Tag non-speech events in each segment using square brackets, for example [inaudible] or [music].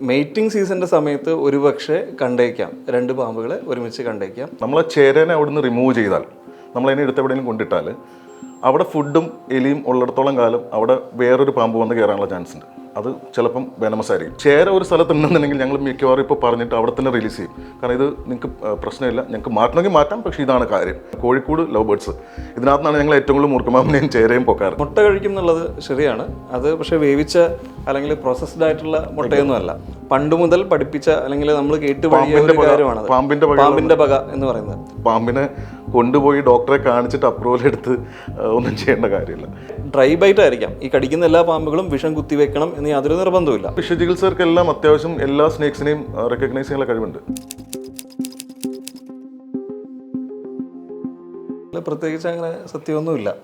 Mating സീസണിന്റെ സമയത്ത് ഒരുപക്ഷെ കണ്ടേക്കാം. രണ്ട് പാമ്പുകളെ ഒരുമിച്ച് കണ്ടേക്കാം. നമ്മൾ ചേരനെ അവിടുന്ന് റിമൂവ് ചെയ്താൽ നമ്മൾ അതിനെ എടുത്ത് എവിടെയെങ്കിലും കൊണ്ടിട്ടാൽ അവിടെ ഫുഡും എലിയും ഉള്ളിടത്തോളം കാലം അവിടെ വേറൊരു പാമ്പ് വന്ന് കയറാനുള്ള ചാൻസ് ഉണ്ട്. അത് ചിലപ്പം വേനമസായിരിക്കും ആയിരിക്കും. ചേര ഒരു സ്ഥലത്ത് ഉണ്ടെന്നുണ്ടെങ്കിൽ ഞങ്ങൾ മിക്കവാറും ഇപ്പോൾ പറഞ്ഞിട്ട് അവിടെ തന്നെ റിലീസ് ചെയ്യും. കാരണം ഇത് നിങ്ങൾക്ക് പ്രശ്നമില്ല. ഞങ്ങൾക്ക് മാറ്റണമെങ്കിൽ മാറ്റാം പക്ഷേ ഇതാണ് കാര്യം. കോഴിക്കോട് ലവ് ബേർഡ്സ് ഇതിനകത്താണ് ഞങ്ങൾ ഏറ്റവും കൂടുതൽ മൂർക്കമാമിനെയും ചേരയും പൊക്കാറ്. മുട്ട കഴിക്കും എന്നുള്ളത് ശരിയാണ്. അത് പക്ഷേ വേവിച്ച അല്ലെങ്കിൽ പ്രോസസ്ഡ് ആയിട്ടുള്ള മുട്ടയൊന്നും അല്ല. പണ്ട് മുതൽ പഠിപ്പിച്ച അല്ലെങ്കിൽ നമ്മൾ കേട്ട് പാമ്പിന്റെ പാമ്പിന്റെ പക- എന്ന് പറയുന്നത്. പാമ്പിനെ കൊണ്ടുപോയി ഡോക്ടറെ കാണിച്ചിട്ട് അപ്രൂവൽ എടുത്ത് ഒന്നും ചെയ്യേണ്ട കാര്യമില്ല. ഡ്രൈ ബൈറ്റ് ആയിരിക്കാം. ഈ കടിക്കുന്ന എല്ലാ പാമ്പുകളും വിഷം കുത്തിവെക്കണം എന്ന് യാതൊരു നിർബന്ധമില്ല വിഷചികിത്സകർക്കെല്ലാം അത്യാവശ്യം എല്ലാ സ്നേക്സിനെയും റെക്കഗ്നൈസ് ചെയ്യാനുള്ള കഴിവുണ്ട്. പ്രത്യേകിച്ച് അങ്ങനെ സത്യമൊന്നുമില്ല.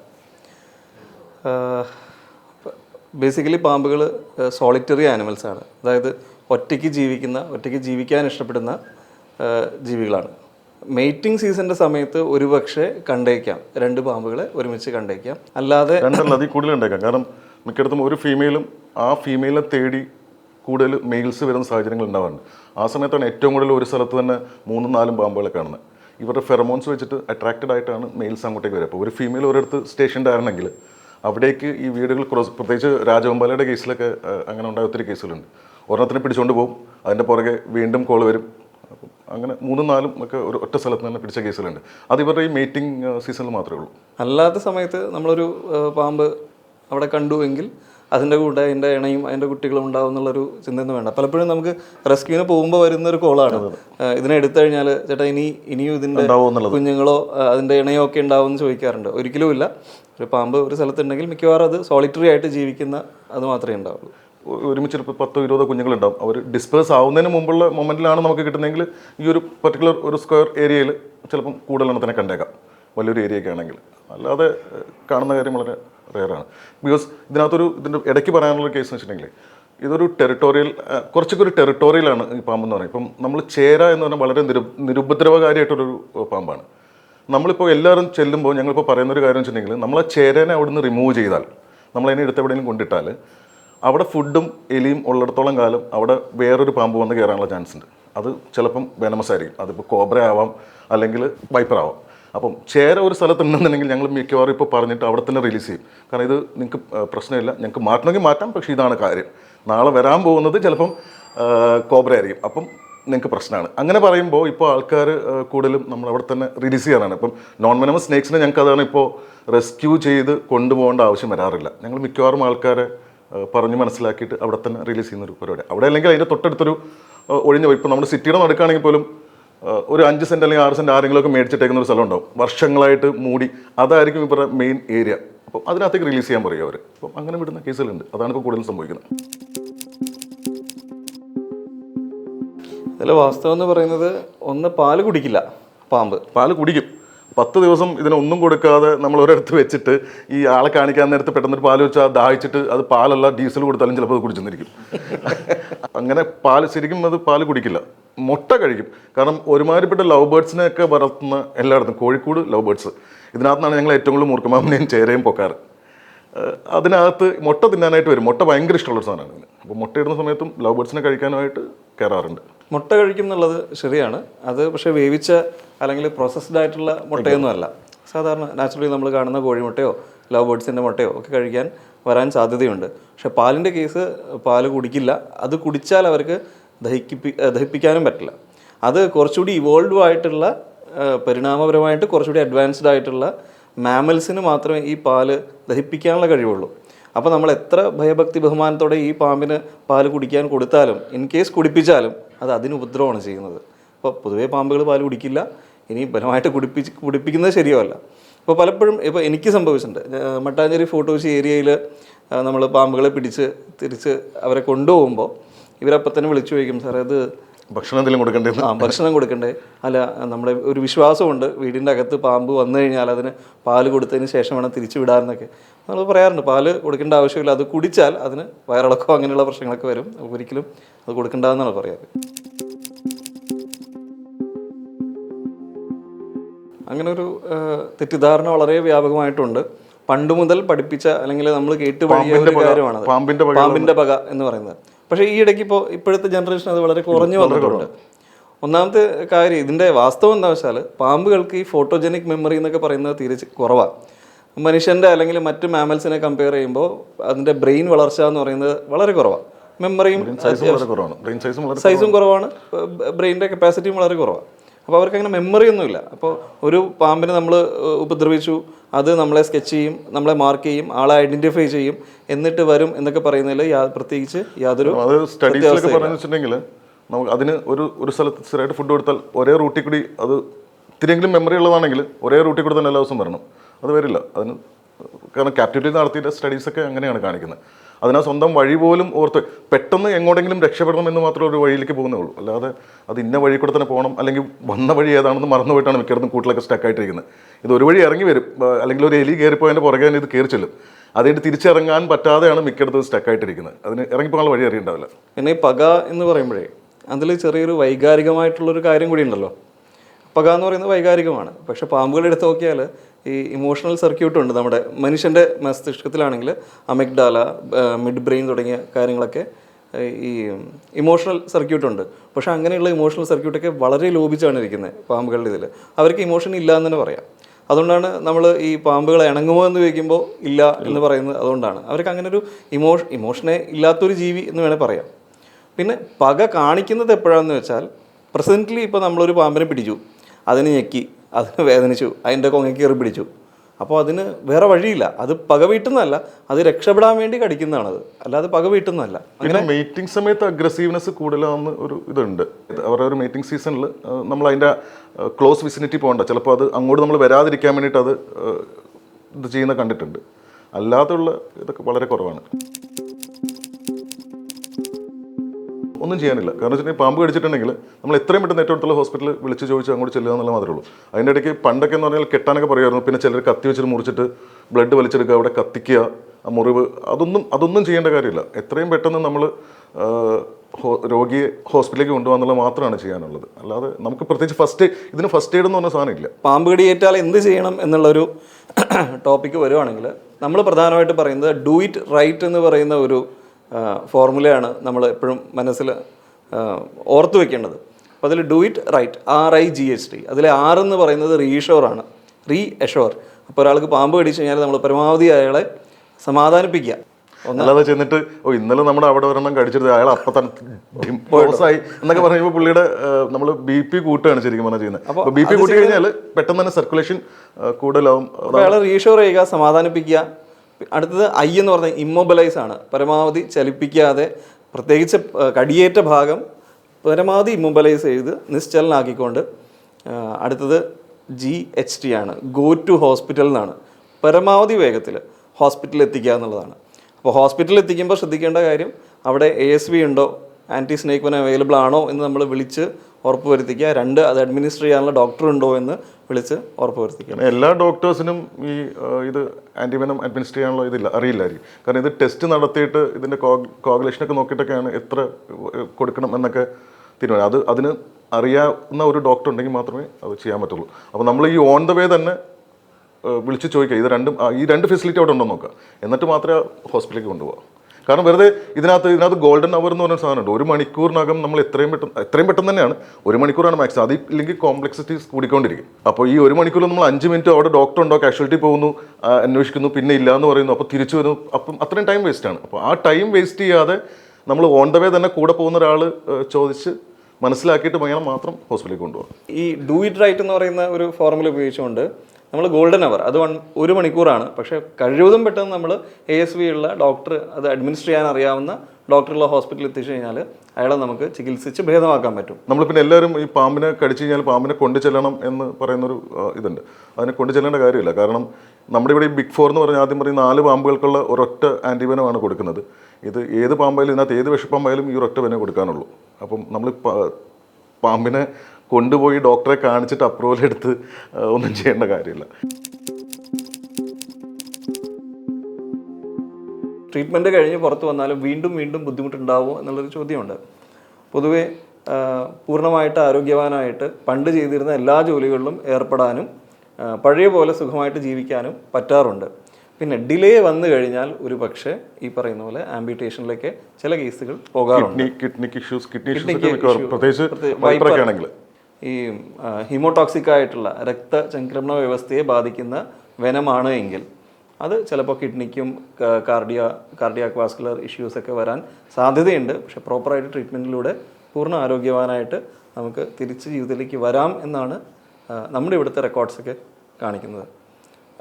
ബേസിക്കലി പാമ്പുകൾ സോളിറ്ററി ആനിമൽസ് ആണ്. അതായത് ഒറ്റയ്ക്ക് ജീവിക്കുന്ന ഒറ്റയ്ക്ക് ജീവിക്കാൻ ഇഷ്ടപ്പെടുന്ന ജീവികളാണ്. മെയ്റ്റിംഗ് സീസണിന്റെ സമയത്ത് ഒരുപക്ഷെ കണ്ടേക്കാം. രണ്ട് പാമ്പുകളെ ഒരുമിച്ച് കണ്ടേക്കാം. അല്ലാതെ കൂടുതൽ ഉണ്ടാക്കാം കാരണം മിക്കയിടത്തും ഒരു ഫീമെയിലും ആ ഫീമെയിലിനെ തേടി കൂടുതൽ മെയിൽസ് വരുന്ന സാഹചര്യങ്ങൾ ഉണ്ടാവാറുണ്ട്. ആ സമയത്താണ് ഏറ്റവും കൂടുതൽ ഒരു സ്ഥലത്ത് തന്നെ മൂന്നും നാലും പാമ്പുകളെ കാണുന്നത്. ഇവരുടെ ഫെറമോൺസ് വെച്ചിട്ട് അട്രാക്റ്റഡ് ആയിട്ടാണ് മെയിൽസ് അങ്ങോട്ടേക്ക് വരിക. അപ്പോൾ ഒരു ഫീമെയിൽ ഒരിടത്ത് സ്റ്റേഷൻ ആയിരുന്നെങ്കിൽ അവിടേക്ക് ഈ വീടുകൾ ക്രോസ് പ്രത്യേകിച്ച് രാജഗോപാലയുടെ കേസിലൊക്കെ അങ്ങനെ ഉണ്ടായ ഒത്തിരി കേസുകളുണ്ട് ഒരെണ്ണത്തിനെ പിടിച്ചുകൊണ്ട് പോകും. അതിന്റെ പുറകെ വീണ്ടും കോൾ വരും. അങ്ങനെ മൂന്നും നാലും ഒക്കെ ഒരു ഒറ്റ സ്ഥലത്ത് തന്നെ പിടിച്ച കേസുകളുണ്ട് അത് ഇവരുടെ ഈ മീറ്റിംഗ് സീസണിൽ മാത്രമേ ഉള്ളൂ. അല്ലാത്ത സമയത്ത് നമ്മളൊരു പാമ്പ് അവിടെ കണ്ടു എങ്കിൽ അതിന്റെ കൂടെ അതിന്റെ ഇണയും അതിന്റെ കുട്ടികളും ഉണ്ടാവും എന്നുള്ളൊരു ചിന്തയൊന്നും വേണ്ട. പലപ്പോഴും നമുക്ക് റെസ്ക്യൂവിന് പോകുമ്പോൾ വരുന്ന ഒരു കോളാണ് ഇതിനെ എടുത്തു കഴിഞ്ഞാൽ ചേട്ടാ ഇനി ഇനിയും ഇതിന്റെ കുഞ്ഞുങ്ങളോ അതിന്റെ ഇണയോ ഒക്കെ ഉണ്ടാവും എന്ന് ചോദിക്കാറുണ്ട്. ഒരിക്കലും ഇല്ല. ഒരു പാമ്പ് ഒരു സ്ഥലത്തുണ്ടെങ്കിൽ മിക്കവാറും അത് സോളിറ്ററി ആയിട്ട് ജീവിക്കുന്ന അത് മാത്രമേ ഉണ്ടാവുള്ളൂ. ഒരുമിച്ച് ഒരു പത്തോ ഇരുപതോ കുഞ്ഞുങ്ങളുണ്ടാവും. അവർ ഡിസ്പേഴ്സ് ആവുന്നതിന് മുമ്പുള്ള മൊമെന്റിലാണ് നമുക്ക് കിട്ടുന്നതെങ്കിൽ ഈ ഒരു പർട്ടിക്കുലർ ഒരു സ്ക്വയർ ഏരിയയിൽ ചിലപ്പം കൂടുതലെണ്ണത്തിനെ കണ്ടേക്കാം. വലിയൊരു ഏരിയയൊക്കെ ആണെങ്കിൽ. അല്ലാതെ കാണുന്ന കാര്യം വളരെ റെയറാണ്. ബിക്കോസ് ഇതിനകത്തൊരു ഇതിന്റെ ഇടയ്ക്ക് പറയാനുള്ള കേസ് എന്ന് വെച്ചിട്ടുണ്ടെങ്കിൽ ഇതൊരു ടെറിട്ടോറിയൽ കുറച്ചൊക്കെ ഒരു ടെറിട്ടോറിയലാണ് ഈ പാമ്പെന്ന് പറയുന്നത്. ഇപ്പം നമ്മൾ ചേര എന്ന് പറഞ്ഞാൽ വളരെ നിരു നിരുപദ്രവകാരിയായിട്ടൊരു പാമ്പാണ്. നമ്മളിപ്പോൾ എല്ലാവരും ചെല്ലുമ്പോൾ ഞങ്ങളിപ്പോൾ പറയുന്നൊരു കാര്യം വെച്ചിട്ടുണ്ടെങ്കിൽ നമ്മൾ ആ ചേരനെ നിന്ന് റിമൂവ് ചെയ്താൽ നമ്മളതിനെ എടുത്ത് എവിടെയെങ്കിലും കൊണ്ടിട്ടാൽ അവിടെ ഫുഡും എലിയും ഉള്ളിടത്തോളം കാലം അവിടെ വേറൊരു പാമ്പ് വന്ന് കയറാനുള്ള ചാൻസ് ഉണ്ട്. അത് ചിലപ്പം വേനമസായിരിക്കും അതിപ്പോൾ കോബ്ര ആവാം അല്ലെങ്കിൽ വൈപ്പർ ആവാം. അപ്പം ചേര ഒരു സ്ഥലത്തുണ്ടെന്നുണ്ടെങ്കിൽ ഞങ്ങൾ മിക്കവാറും ഇപ്പോൾ പറഞ്ഞിട്ട് അവിടെ തന്നെ റിലീസ് ചെയ്യും. കാരണം ഇത് നിങ്ങൾക്ക് പ്രശ്നമില്ല. ഞങ്ങൾക്ക് മാറ്റണമെങ്കിൽ മാറ്റാം പക്ഷേ ഇതാണ് കാര്യം. നാളെ വരാൻ പോകുന്നത് ചിലപ്പം കോബ്ര ആയിരിക്കും. അപ്പം നിങ്ങൾക്ക് പ്രശ്നമാണ്. അങ്ങനെ പറയുമ്പോൾ ഇപ്പോൾ ആൾക്കാർ കൂടുതലും നമ്മൾ അവിടെ തന്നെ റിലീസ് ചെയ്യാനാണ്. ഇപ്പം നോൺ വെനമസ് സ്നേക്സിനെ ഞങ്ങൾക്ക് അതാണ് ഇപ്പോൾ റെസ്ക്യൂ ചെയ്ത് കൊണ്ടുപോകേണ്ട ആവശ്യം വരാറില്ല. ഞങ്ങൾ മിക്കവാറും ആൾക്കാരെ പറഞ്ഞ് മനസ്സിലാക്കിയിട്ട് അവിടെ തന്നെ റിലീസ് ചെയ്യുന്ന ഒരു പരിപാടി. അവിടെ അല്ലെങ്കിൽ അതിന്റെ തൊട്ടടുത്തൊരു ഒഴിഞ്ഞു ഇപ്പോൾ നമ്മുടെ സിറ്റിയുടെ നടക്കുകയാണെങ്കിൽ പോലും ഒരു അഞ്ച് സെന്റ് അല്ലെങ്കിൽ ആറ് സെന്റ് ആരെങ്കിലുമൊക്കെ മേടിച്ചിട്ടേക്കുന്ന ഒരു സ്ഥലം ഉണ്ടാവും വർഷങ്ങളായിട്ട് മൂടി. അതായിരിക്കും ഇവരുടെ മെയിൻ ഏരിയ അപ്പം അതിനകത്തേക്ക് റിലീസ് ചെയ്യാൻ പറയും അവർ അപ്പം അങ്ങനെ വിടുന്ന കേസുകളുണ്ട്. അതാണ് ഇപ്പോൾ കൂടുതൽ സംഭവിക്കുന്നത്. ഇതിൽ വാസ്തവം എന്ന് പറയുന്നത് ഒന്ന് പാൽ കുടിക്കില്ല പാമ്പ്. പാൽ കുടിക്കും. പത്ത് ദിവസം ഇതിനൊന്നും കൊടുക്കാതെ നമ്മൾ ഒരിടത്ത് വെച്ചിട്ട് ഈ ആളെ കാണിക്കാൻ നേരത്ത് പെട്ടെന്നൊരു പാൽ വെച്ചാൽ ദാഹിച്ചിട്ട് അത് പാലല്ല ഡീസൽ കൊടുത്താലും ചിലപ്പോൾ അത് കുടിച്ചെന്നിരിക്കും അങ്ങനെ പാൽ ശരിക്കും അത് പാൽ കുടിക്കില്ല. മുട്ട കഴിക്കും. കാരണം ഒരുമാതിരിപ്പെട്ട ലവ് ബേർഡ്സിനെയൊക്കെ വളർത്തുന്ന എല്ലായിടത്തും കോഴിക്കോട് ലവ് ബേർഡ്സ്. ഇതിനകത്താണ് ഞങ്ങൾ ഏറ്റവും കൂടുതൽ മൂർക്കമാമിനെയും ചേരയും പൊക്കാറ്. അതിനകത്ത് മുട്ട തിന്നാനായിട്ട് വരും. മുട്ട ഭയങ്കര ഇഷ്ടമുള്ള സാധനമാണ്. അപ്പോൾ മുട്ടയിടുന്ന സമയത്തും ലവ് ബേർഡ്സിനെ കഴിക്കാനായിട്ട് കയറാറുണ്ട്. മുട്ട കഴിക്കും എന്നുള്ളത് ശരിയാണ്. അത് പക്ഷേ വേവിച്ച അല്ലെങ്കിൽ പ്രോസസ്ഡ് ആയിട്ടുള്ള മുട്ടയൊന്നും അല്ല. സാധാരണ നാച്ചുറലി നമ്മൾ കാണുന്ന കോഴിമുട്ടയോ ലവ് ബേർഡ്സിന്റെ മുട്ടയോ ഒക്കെ കഴിക്കാൻ വരാൻ സാധ്യതയുണ്ട്. പക്ഷേ പാലിന്റെ കേസ് പാൽ കുടിക്കില്ല. അത് കുടിച്ചാൽ അവർക്ക് ദഹിപ്പിപ്പി ദഹിപ്പിക്കാനും പറ്റില്ല. അത് കുറച്ചുകൂടി ഇവോൾവ് ആയിട്ടുള്ള പരിണാമപരമായിട്ട് കുറച്ചുകൂടി അഡ്വാൻസ്ഡ് ആയിട്ടുള്ള മാമൽസിന് മാത്രമേ ഈ പാൽ ദഹിപ്പിക്കാനുള്ള കഴിവുള്ളൂ. അപ്പോൾ നമ്മൾ എത്ര ഭയഭക്തി ബഹുമാനത്തോടെ ഈ പാമ്പിന് പാൽ കുടിക്കാൻ കൊടുത്താലും ഇൻ കേസ് കുടിപ്പിച്ചാലും അത് അതിന് ഉപദ്രവമാണ് ചെയ്യുന്നത്. അപ്പോൾ പൊതുവേ പാമ്പുകൾ പാൽ കുടിക്കില്ല ഇനി ബലമായിട്ട് കുടിപ്പിച്ച് കുടിപ്പിക്കുന്നത് ശരിയല്ല അപ്പോൾ പലപ്പോഴും ഇപ്പോൾ എനിക്ക് സംഭവിച്ചിട്ടുണ്ട്. മട്ടാഞ്ചേരി ഫോട്ടോസ് ഏരിയയിൽ നമ്മൾ പാമ്പുകളെ പിടിച്ച് തിരിച്ച് അവരെ കൊണ്ടുപോകുമ്പോൾ ഇവരപ്പം തന്നെ വിളിച്ചു ചോദിക്കും സാറേ അത് ഭക്ഷണം എന്തെങ്കിലും കൊടുക്കണ്ടേ? ആ ഭക്ഷണം കൊടുക്കണ്ടേ. അല്ല നമ്മുടെ ഒരു വിശ്വാസമുണ്ട്. വീടിന്റെ അകത്ത് പാമ്പ് വന്നു കഴിഞ്ഞാൽ അതിന് പാൽ കൊടുത്തതിന് ശേഷം വേണം തിരിച്ചു വിടാമെന്നൊക്കെ. നമ്മൾ പറയാറുണ്ട് പാൽ കൊടുക്കേണ്ട ആവശ്യമില്ല. അത് കുടിച്ചാൽ അതിന് വയറിളക്കോ അങ്ങനെയുള്ള പ്രശ്നങ്ങളൊക്കെ വരും. ഒരിക്കലും അത് കൊടുക്കണ്ടെന്നാണ് പറയാറ്. അങ്ങനെ ഒരു തെറ്റിദ്ധാരണ വളരെ വ്യാപകമായിട്ടുണ്ട്. പണ്ട് മുതൽ പഠിപ്പിച്ച അല്ലെങ്കിൽ നമ്മൾ കേട്ട് വഴിയ കാര്യമാണ് ഒരു കാര്യമാണ് പാമ്പിന്റെ പക എന്ന് പറയുന്നത്. പക്ഷേ ഈ ഇടയ്ക്ക് ഇപ്പോൾ ഇപ്പോഴത്തെ ജനറേഷൻ അത് വളരെ കുറഞ്ഞു വന്നിട്ടുണ്ട്. ഒന്നാമത്തെ കാര്യം ഇതിന്റെ വാസ്തവം എന്താ വെച്ചാൽ പാമ്പുകൾക്ക് ഈ ഫോട്ടോജനിക് മെമ്മറി എന്നൊക്കെ പറയുന്നത് തീരെ കുറവാണ് മനുഷ്യന്റെ അല്ലെങ്കിൽ മറ്റ് മാമൽസിനെ കമ്പയർ ചെയ്യുമ്പോൾ അതിന്റെ ബ്രെയിൻ വളർച്ച എന്ന് പറയുന്നത് വളരെ കുറവാണ്. മെമ്മറിയും സൈസും കുറവാണ്. ബ്രെയിൻ സൈസും കുറവാണ് ബ്രെയിനിന്റെ കപ്പാസിറ്റിയും വളരെ കുറവാണ് അപ്പോൾ അവർക്ക് അങ്ങനെ മെമ്മറി ഒന്നുമില്ല. അപ്പോൾ ഒരു പാമ്പിനെ നമ്മൾ ഉപദ്രവിച്ചു. അത് നമ്മളെ സ്കെച്ച് ചെയ്യും നമ്മളെ മാർക്ക് ചെയ്യും ആളെ ഐഡന്റിഫൈ ചെയ്യും എന്നിട്ട് വരും എന്നൊക്കെ പറയുന്നതിൽ പ്രത്യേകിച്ച് യാതൊരു സ്റ്റഡീസ് സ്റ്റഡീസിലൊക്കെ പറഞ്ഞു വെച്ചിട്ടുണ്ടെങ്കിൽ നമുക്ക് അതിന് ഒരു ഒരു സ്ഥലത്ത് സ്ഥിരമായിട്ട് ഫുഡ് കൊടുത്താൽ ഒരേ റൂട്ടിൽ കൂടി അത് ഇത്തിരിയെങ്കിലും മെമ്മറി ഉള്ളതാണെങ്കിൽ ഒരേ റൂട്ടിൽ കൂടി തന്നെ എല്ലാ ദിവസവും വരണം. അത് വരില്ല. അതിന് കാരണം ക്യാപ്റ്റിവിറ്റി നടത്തിയിട്ട് സ്റ്റഡീസൊക്കെ അങ്ങനെയാണ് കാണിക്കുന്നത്. അതിനാ സ്വന്തം വഴി പോലും ഓർത്ത് പെട്ടെന്ന് എങ്ങോട്ടെങ്കിലും രക്ഷപ്പെടണം എന്ന് മാത്രമേ ഒരു വഴിയിലേക്ക് പോകുന്നേ ഉള്ളൂ അല്ലാതെ അത് ഇന്ന വഴി കൂടെ തന്നെ പോകണം അല്ലെങ്കിൽ വന്ന വഴി ഏതാണെന്ന് മറന്നു പോയിട്ടാണ് മിക്കയിടത്തും കൂട്ടിലൊക്കെ സ്റ്റക്ക് ആയിട്ടിരിക്കുന്നത് ഇത് ഒരു വഴി ഇറങ്ങി വരും അല്ലെങ്കിൽ ഒരു എലി കയറിപ്പോയതിന്റെ പുറകെ തന്നെ ഇത് കയറി ചെല്ലും. അതിന് തിരിച്ചിറങ്ങാൻ പറ്റാതെയാണ് മിക്കയിടത്തും സ്റ്റക്ക് ആയിട്ടിരിക്കുന്നത് അതിന് ഇറങ്ങിപ്പോകാനുള്ള വഴി അറിയണ്ടാവില്ല പിന്നെ ഈ പക എന്ന് പറയുമ്പോഴേ അതിൽ ചെറിയൊരു വൈകാരികമായിട്ടുള്ളൊരു കാര്യം കൂടി ഉണ്ടല്ലോ. പക എന്ന് പറയുന്നത് വൈകാരികമാണ്. പക്ഷെ പാമ്പുകളെടുത്ത് നോക്കിയാൽ ഈ ഇമോഷണൽ സർക്യൂട്ട് ഉണ്ട് നമ്മുടെ മനുഷ്യന്റെ മസ്തിഷ്കത്തിലാണെങ്കിൽ അമിഗ്ഡാല മിഡ് ബ്രെയിൻ തുടങ്ങിയ കാര്യങ്ങളൊക്കെ ഈ ഇമോഷണൽ സർക്യൂട്ട് ഉണ്ട്. പക്ഷെ അങ്ങനെയുള്ള ഇമോഷണൽ സർക്യൂട്ടൊക്കെ വളരെ ലോപിച്ചാണ് ഇരിക്കുന്നത് പാമ്പുകളുടെ ഇതിൽ അവർക്ക് ഇമോഷൻ ഇല്ല എന്ന് തന്നെ പറയാം. അതുകൊണ്ടാണ് നമ്മൾ ഈ പാമ്പുകളെ ഇണങ്ങുമോ എന്ന് ചോദിക്കുമ്പോൾ ഇല്ല എന്ന് പറയുന്നത് അതുകൊണ്ടാണ്. അവർക്ക് അങ്ങനെ ഒരു ഇമോഷ ഇമോഷനെ ഇല്ലാത്തൊരു ജീവി എന്ന് വേണേൽ പറയാം. പിന്നെ പക കാണിക്കുന്നത് എപ്പോഴാണെന്ന് വെച്ചാൽ പ്രസന്റ്ലി ഇപ്പോൾ നമ്മളൊരു പാമ്പിനെ പിടിച്ചു. അതിനെ ഞെക്കി. അതിന് വേദനിച്ചു. അതിന്റെ കൊങ്ങ കയറി പിടിച്ചു. അപ്പോൾ അതിന് വേറെ വഴിയില്ല. അത് പക വീട്ടുന്നതല്ല. അത് രക്ഷപ്പെടാൻ വേണ്ടി കടിക്കുന്നതാണത്. അല്ലാതെ പക വീട്ടുന്നതല്ല. അങ്ങനെ മീറ്റിംഗ് സമയത്ത് അഗ്രസീവ്നെസ് കൂടുതലാണെന്ന് ഒരു ഇതുണ്ട്. അവരുടെ ഒരു മീറ്റിംഗ് സീസണിൽ നമ്മൾ അതിന്റെ ക്ലോസ് വിസിനിറ്റി പോകണ്ട. ചിലപ്പോൾ അത് അങ്ങോട്ട് നമ്മൾ വരാതിരിക്കാൻ വേണ്ടിയിട്ട് അത് ഇത് ചെയ്യുന്ന കണ്ടിട്ടുണ്ട്. അല്ലാതുള്ള ഇതൊക്കെ വളരെ കുറവാണ്. ഒന്നും ചെയ്യാനില്ല. കാരണം വെച്ചിട്ടുണ്ടെങ്കിൽ പാമ്പ് കടിച്ചിട്ടുണ്ടെങ്കിൽ നമ്മൾ എത്രയും പെട്ടെന്ന് ഏറ്റവും അടുത്തുള്ള ഹോസ്പിറ്റലിൽ വിളിച്ച് ചോദിച്ച് അങ്ങോട്ട് ചെല്ലുക എന്നുള്ള മാത്രമേ ഉള്ളൂ. അതിന്റെ ഇടയ്ക്ക് പണ്ടൊക്കെ എന്ന് പറഞ്ഞാൽ കെട്ടാനൊക്കെ പറയുമായിരുന്നു. പിന്നെ ചിലർ കത്തി വെച്ചിട്ട് മുറിച്ചിട്ട് ബ്ലഡ് വലിച്ചെടുക്കുക അവിടെ കത്തിക്കുക ആ മുറിവ് അതൊന്നും അതൊന്നും ചെയ്യേണ്ട കാര്യമില്ല. എത്രയും പെട്ടെന്ന് നമ്മൾ രോഗിയെ ഹോസ്പിറ്റലിലേക്ക് കൊണ്ടുപോകാന്നുള്ളത് മാത്രമാണ് ചെയ്യാനുള്ളത്. അല്ലാതെ നമുക്ക് പ്രത്യേകിച്ച് ഫസ്റ്റ് ഇതിന് ഫസ്റ്റ് എയ്ഡ് എന്ന് പറഞ്ഞ സാധനമില്ല പാമ്പ് കടിയേറ്റാൽ എന്ത് ചെയ്യണം എന്നുള്ളൊരു ടോപ്പിക്ക് വരുവാണെങ്കിൽ നമ്മൾ പ്രധാനമായിട്ട് പറയുന്നത് ഡു ഇറ്റ് റൈറ്റ് എന്ന് പറയുന്ന ഒരു ഫോർമുലയാണ് നമ്മൾ എപ്പോഴും മനസ്സിൽ ഓർത്തു വെക്കേണ്ടത്. അപ്പോൾ അതിൽ do it right R I G H T അതിലെ ആർ എന്ന് പറയുന്നത് റീഷോർ ആണ്. റീ എഷോർ അപ്പോൾ ഒരാൾക്ക് പാമ്പ് കടിച്ചു കഴിഞ്ഞാൽ നമ്മൾ പരമാവധി അയാളെ സമാധാനിപ്പിക്കുക. ഒന്നല്ലാതെ ചെന്നിട്ട് ഓ ഇന്നലെ നമ്മുടെ അവിടെ ഒരെണ്ണം കടിച്ചിട്ട് അയാൾ അപ്പം തന്നെ [laughs] ആയി എന്നൊക്കെ പറയുമ്പോൾ പുള്ളിയുടെ നമ്മൾ ബി പി കൂട്ടുകയാണ് ശരിക്കും പറഞ്ഞാൽ ചെയ്യുന്നത്. അപ്പോൾ ബി പി കൂട്ടി കഴിഞ്ഞാൽ പെട്ടെന്ന് തന്നെ സർക്കുലേഷൻ കൂടുതലാവും. അയാൾ അയാളെ റീഷോർ ചെയ്യുക സമാധാനിപ്പിക്കുക. അടുത്തത് ഐ എന്ന് പറഞ്ഞാൽ ഇമ്മൊബിലൈസ് ആണ്. പരമാവധി ചലിപ്പിക്കാതെ പ്രത്യേകിച്ച് കടിയേറ്റ ഭാഗം പരമാവധി ഇമ്മൊബിലൈസ് ചെയ്ത് നിശ്ചലനാക്കിക്കൊണ്ട് അടുത്തത് ജി എച്ച് ടി ആണ്. ഗോ ടു ഹോസ്പിറ്റൽ എന്നാണ് പരമാവധി വേഗത്തിൽ ഹോസ്പിറ്റലിൽ എത്തിക്കുക എന്നുള്ളതാണ്. അപ്പോൾ ഹോസ്പിറ്റലിൽ എത്തിക്കുമ്പോൾ ശ്രദ്ധിക്കേണ്ട കാര്യം അവിടെ എ എസ് വി ഉണ്ടോ? ആന്റി സ്നേക്ക് വൻ അവൈലബിൾ ആണോ എന്ന് നമ്മൾ വിളിച്ച് ഉറപ്പ് വരുത്തിക്കുക രണ്ട് അത് അഡ്മിനിസ്റ്റർ ചെയ്യാനുള്ള ഡോക്ടർ ഉണ്ടോ എന്ന് വിളിച്ച് ഉറപ്പ് വരുത്തിക്കുക എല്ലാ ഡോക്ടേഴ്സിനും ഈ ഇത് ആന്റിവെനം അഡ്മിനിസ്റ്റർ ചെയ്യാനുള്ള ഇതില്ല അറിയില്ലായിരിക്കും. കാരണം ഇത് ടെസ്റ്റ് നടത്തിയിട്ട് ഇതിന്റെ കോഗുലേഷനൊക്കെ നോക്കിയിട്ടൊക്കെയാണ് എത്ര കൊടുക്കണം എന്നൊക്കെ തീരുമാനം. അത് അതിന് അറിയാവുന്ന ഒരു ഡോക്ടർ ഉണ്ടെങ്കിൽ മാത്രമേ അത് ചെയ്യാൻ പറ്റുള്ളൂ. അപ്പോൾ നമ്മൾ ഈ ഓൺ ദ വേ തന്നെ വിളിച്ച് ചോദിക്കുക. ഇത് രണ്ടും ഈ രണ്ട് ഫെസിലിറ്റി അവിടെ ഉണ്ടോ നോക്കുക. എന്നിട്ട് മാത്രമേ ഹോസ്പിറ്റലിലേക്ക് കൊണ്ടുപോകാം കാരണം വെറുതെ ഇതിനകത്ത് ഇതിനകത്ത് ഗോൾഡൻ അവർ എന്ന് പറഞ്ഞ സാധനമുണ്ട് ഒരു മണിക്കൂറിനകം നമ്മൾ എത്രയും പെട്ടെന്ന് എത്രയും പെട്ടെന്ന് തന്നെയാണ്. ഒരു മണിക്കൂറാണ് മാക്സ് അത് ഇല്ലെങ്കിൽ കോംപ്ലക്സിറ്റീസ് കൂടിക്കൊണ്ടിരിക്കും. അപ്പോൾ ഈ ഒരു മണിക്കൂറിൽ നമ്മൾ അഞ്ച് മിനിറ്റ് അവിടെ ഡോക്ടർ ഉണ്ടോ കാഷ്വാലിറ്റി പോകുന്നു അന്വേഷിക്കുന്നു പിന്നെ ഇല്ല എന്ന് പറയുന്നു അപ്പോൾ തിരിച്ചു വരുന്നു. അപ്പം അത്രയും ടൈം വേസ്റ്റ് ആണ്. അപ്പോൾ ആ ടൈം വേസ്റ്റ് ചെയ്യാതെ നമ്മൾ ഓൺ ദ വേ തന്നെ കൂടെ പോകുന്ന ഒരാൾ ചോദിച്ച് മനസ്സിലാക്കിയിട്ട് വേണം മാത്രം ഹോസ്പിറ്റലിൽ കൊണ്ടുപോകാം ഈ ഡു ഇറ്റ് റൈറ്റ് എന്ന് പറയുന്ന ഒരു ഫോർമുല ഉപയോഗിച്ചുകൊണ്ട് നമ്മൾ ഗോൾഡൻ അവർ അത് വൺ ഒരു മണിക്കൂറാണ്. പക്ഷേ കഴിവതും പെട്ടെന്ന് നമ്മൾ എ എസ് വി ഉള്ള ഡോക്ടർ അത് അഡ്മിനിസ്റ്റർ ചെയ്യാൻ അറിയാവുന്ന ഡോക്ടറുള്ള ഹോസ്പിറ്റലിൽ എത്തിച്ചു കഴിഞ്ഞാൽ അയാളെ നമുക്ക് ചികിത്സിച്ച് ഭേദമാക്കാൻ പറ്റും. നമ്മൾ പിന്നെ എല്ലാവരും ഈ പാമ്പിനെ കടിച്ചു കഴിഞ്ഞാൽ പാമ്പിനെ കൊണ്ടു ചെല്ലണം എന്ന് പറയുന്നൊരു ഇതുണ്ട്. അതിനെ കൊണ്ടു ചെല്ലേണ്ട കാര്യമില്ല. കാരണം നമ്മുടെ ഇവിടെ ഈ ബിഗ് ഫോർ എന്ന് പറഞ്ഞാൽ ആദ്യം പറയും നാല് പാമ്പുകൾക്കുള്ള ഒരൊറ്റ ആന്റിബനമാണ് കൊടുക്കുന്നത്. ഇത് ഏത് പാമ്പായാലും ഇതിനകത്ത് ഏത് വിഷപ്പാമ്പായാലും ഈ ഒരൊറ്റ വനെ കൊടുക്കാനുള്ളൂ. അപ്പം നമ്മൾ പാമ്പിനെ കൊണ്ടുപോയി ഡോക്ടറെ കാണിച്ചിട്ട് അപ്രൂവൽ എടുത്ത് ഒന്നും ചെയ്യേണ്ട കാര്യമില്ല. ട്രീറ്റ്മെന്റ് കഴിഞ്ഞ് പുറത്ത് വന്നാലും വീണ്ടും വീണ്ടും ബുദ്ധിമുട്ടുണ്ടാവുമോ എന്നുള്ളൊരു ചോദ്യമുണ്ട്. പൊതുവേ പൂർണമായിട്ട് ആരോഗ്യവാനായിട്ട് പണ്ട് ചെയ്തിരുന്ന എല്ലാ ജോലികളിലും ഏർപ്പെടാനും പഴയ പോലെ സുഖമായിട്ട് ജീവിക്കാനും പറ്റാറുണ്ട്. പിന്നെ ഡിലേ വന്നു കഴിഞ്ഞാൽ ഒരു പക്ഷേ ഈ പറയുന്ന പോലെ ആംബിറ്റേഷനിലേക്ക് ചില കേസുകൾ പോകാറുണ്ട്. കിഡ്നിക്ക് ഇഷ്യൂസ് കിഡ്നി പ്രത്യേകിച്ച് ഈ ഹിമോടോക്സിക് ആയിട്ടുള്ള രക്തചംക്രമണ വ്യവസ്ഥയെ ബാധിക്കുന്ന വെനമാണ് എങ്കിൽ അത് ചിലപ്പോൾ കിഡ്നിക്കും കാർഡിയ കാർഡിയാക് വാസ്കുലർ ഇഷ്യൂസ് ഒക്കെ വരാൻ സാധ്യതയുണ്ട്. പക്ഷെ പ്രോപ്പറായിട്ട് ട്രീറ്റ്മെന്റിലൂടെ പൂർണ ആരോഗ്യവാനായിട്ട് നമുക്ക് തിരിച്ച് ജീവിതത്തിലേക്ക് വരാം എന്നാണ് നമ്മുടെ ഇവിടുത്തെ റെക്കോർഡ്സൊക്കെ കാണിക്കുന്നത്.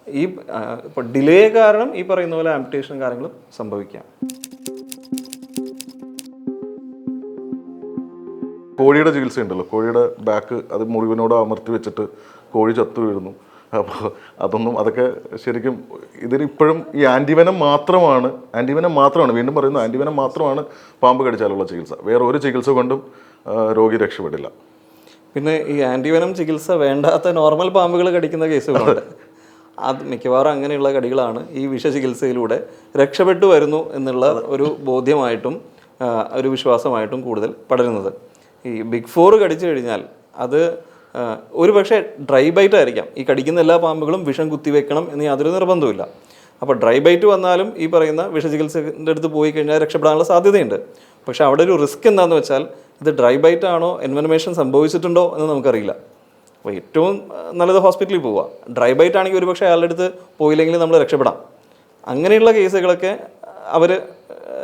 ഈ ഇപ്പോൾ ഡിലേ കാരണം ഈ പറയുന്ന പോലെ ആംപ്റ്റേഷൻ കാര്യങ്ങളും സംഭവിക്കാം. കോഴിയുടെ ചികിത്സ ഉണ്ടല്ലോ. കോഴിയുടെ ബാക്ക് അത് മുറിവിനോട് അമർത്തി വെച്ചിട്ട് കോഴി ചത്തു വീഴുന്നു. അപ്പോൾ അതൊന്നും അതൊക്കെ ശരിക്കും ഇതിനിപ്പോഴും ഈ ആന്റിവനം മാത്രമാണ് ആന്റിവനം മാത്രമാണ് വീണ്ടും പറയുന്നത് ആന്റിവനം മാത്രമാണ് പാമ്പ് കടിച്ചാലുള്ള ചികിത്സ. വേറെ ഒരു ചികിത്സ കൊണ്ടും രോഗി രക്ഷപ്പെടില്ല. പിന്നെ ഈ ആന്റിവനം ചികിത്സ വേണ്ടാത്ത നോർമൽ പാമ്പുകൾ കടിക്കുന്ന കേസുകളുണ്ട്. [laughs] അത് മിക്കവാറും അങ്ങനെയുള്ള കടികളാണ് ഈ വിഷചികിത്സയിലൂടെ രക്ഷപ്പെട്ടു വരുന്നു എന്നുള്ള ഒരു ബോധ്യമായിട്ടും ഒരു വിശ്വാസമായിട്ടും കൂടുതൽ പടരുന്നത്. ഈ ബിഗ് ഫോർ കടിച്ചു കഴിഞ്ഞാൽ അത് ഒരു പക്ഷേ ഡ്രൈ ബൈറ്റ് ആയിരിക്കാം. ഈ കടിക്കുന്ന എല്ലാ പാമ്പുകളും വിഷം കുത്തിവെക്കണം എന്ന് യാതൊരു നിർബന്ധമില്ല അപ്പോൾ ഡ്രൈ ബൈറ്റ് വന്നാലും ഈ പറയുന്ന വിഷചികിത്സന്റെ അടുത്ത് പോയി കഴിഞ്ഞാൽ രക്ഷപ്പെടാനുള്ള സാധ്യതയുണ്ട്. പക്ഷേ അവിടെ ഒരു റിസ്ക് എന്താണെന്ന് വെച്ചാൽ ഇത് ഡ്രൈ ബൈറ്റ് ആണോ എൻവനമേഷൻ സംഭവിച്ചിട്ടുണ്ടോ എന്ന് നമുക്കറിയില്ല. അപ്പോൾ ഏറ്റവും നല്ലത് ഹോസ്പിറ്റലിൽ പോവുക. ഡ്രൈ ബൈറ്റ് ആണെങ്കിൽ ഒരുപക്ഷെ അയാളുടെ അടുത്ത് പോയില്ലെങ്കിൽ നമ്മൾ രക്ഷപ്പെടാം. അങ്ങനെയുള്ള കേസുകളൊക്കെ അവർ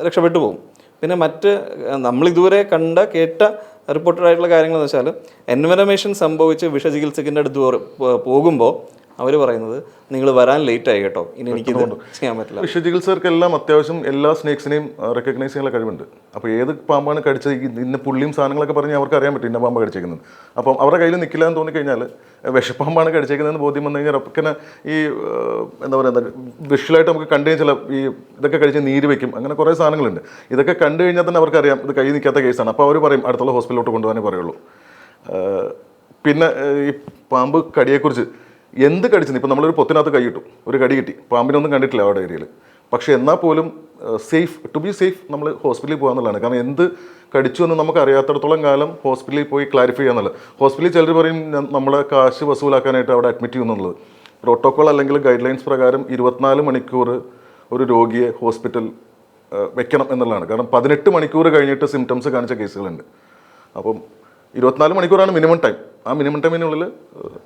രക്ഷപ്പെട്ടു പോകും. പിന്നെ മറ്റ് നമ്മളിതുവരെ കണ്ട കേട്ട റിപ്പോർട്ടഡ് ആയിട്ടുള്ള കാര്യങ്ങൾ എന്ന് വെച്ചാൽ എൻവനമേഷൻ സംഭവിച്ച് വിഷചികിത്സക്കിന്റെ അടുത്ത് പോകുമ്പോൾ അവർ പറയുന്നത് നിങ്ങൾ വരാൻ ലേറ്റ് ആയി കേട്ടോ. ഇനി എനിക്ക് ചെയ്യാൻ പറ്റില്ല. വിഷചികിത്സകർക്കെല്ലാം അത്യാവശ്യം എല്ലാ സ്നേക്സിനെയും റെക്കഗ്നൈസ് ചെയ്യാനുള്ള കഴിവുണ്ട്. അപ്പോൾ ഏത് പാമ്പാണ് കടിച്ചത്? ഇന്ന പുള്ളിയും സാധനങ്ങളൊക്കെ പറഞ്ഞ് അവർക്ക് അറിയാൻ പറ്റും ഇന്ന പാമ്പ് കടിച്ചേക്കുന്നത്. അപ്പം അവരുടെ കയ്യിൽ നിൽക്കില്ല എന്ന് തോന്നിക്കഴിഞ്ഞാൽ വിഷപ്പാമ്പാണ് കടിച്ചേക്കുന്നതെന്ന് ബോധ്യം വന്നു കഴിഞ്ഞാൽ അപ്പം ഈ എന്താ പറയുക വിഷ്വലായിട്ട് നമുക്ക് കണ്ടു കഴിഞ്ഞാൽ ഈ ഇതൊക്കെ കഴിച്ച് നീര് വെക്കും അങ്ങനെ കുറേ സാധനങ്ങളുണ്ട്. ഇതൊക്കെ കണ്ടു കഴിഞ്ഞാൽ തന്നെ അവർക്കറിയാം ഇത് കൈ നിൽക്കാത്ത കേസാണ്. അപ്പോൾ അവർ പറയും അടുത്തുള്ള ഹോസ്പിറ്റലിലോട്ട് കൊണ്ടുപോകാനേ പറയുള്ളൂ. പിന്നെ ഈ പാമ്പ് കടിയെക്കുറിച്ച് എന്ത് കടിച്ചെന്ന്? ഇപ്പം നമ്മളൊരു പൊത്തിനകത്ത് കൈ കിട്ടും ഒരു കടി കിട്ടി. പാമ്പിനൊന്നും കണ്ടിട്ടില്ല അവിടെ ഏരിയയിൽ. പക്ഷേ എന്നാൽ പോലും സേഫ് ടു ബി സേഫ് നമ്മൾ ഹോസ്പിറ്റലിൽ പോകാന്നുള്ളതാണ് കാരണം എന്ത് കടിച്ചു എന്ന് നമുക്ക് അറിയാത്തടത്തോളം കാലം ഹോസ്പിറ്റലിൽ പോയി ക്ലാരിഫൈ ചെയ്യാന്നുള്ളത് ഹോസ്പിറ്റലിൽ ചിലർ പറയും നമ്മളെ കാശ് വസൂലാക്കാനായിട്ട് അവിടെ അഡ്മിറ്റ് ചെയ്യുന്നുള്ളത് പ്രോട്ടോകോൾ അല്ലെങ്കിൽ ഗൈഡ് ലൈൻസ് പ്രകാരം ഇരുപത്തിനാല് മണിക്കൂർ ഒരു രോഗിയെ ഹോസ്പിറ്റൽ വെക്കണം എന്നുള്ളതാണ്. കാരണം പതിനെട്ട് മണിക്കൂർ കഴിഞ്ഞിട്ട് സിംറ്റംസ് കാണിച്ച കേസുകളുണ്ട് അപ്പം ഇരുപത്തിനാല് മണിക്കൂറാണ് മിനിമം ടൈം ആ മിനിമം ടൈമിനുള്ളിൽ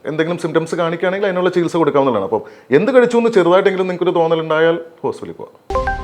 എന്തെങ്കിലും സിംറ്റംസ് കാണിക്കുകയാണെങ്കിൽ അതിനുള്ള ചികിത്സ കൊടുക്കാവുന്നതാണ്. അപ്പം എന്ത് കഴിച്ചു എന്ന് ചെറുതായിട്ടെങ്കിലും നിങ്ങൾക്കൊരു തോന്നലുണ്ടായാൽ ഹോസ്പിറ്റലിൽ പോകാം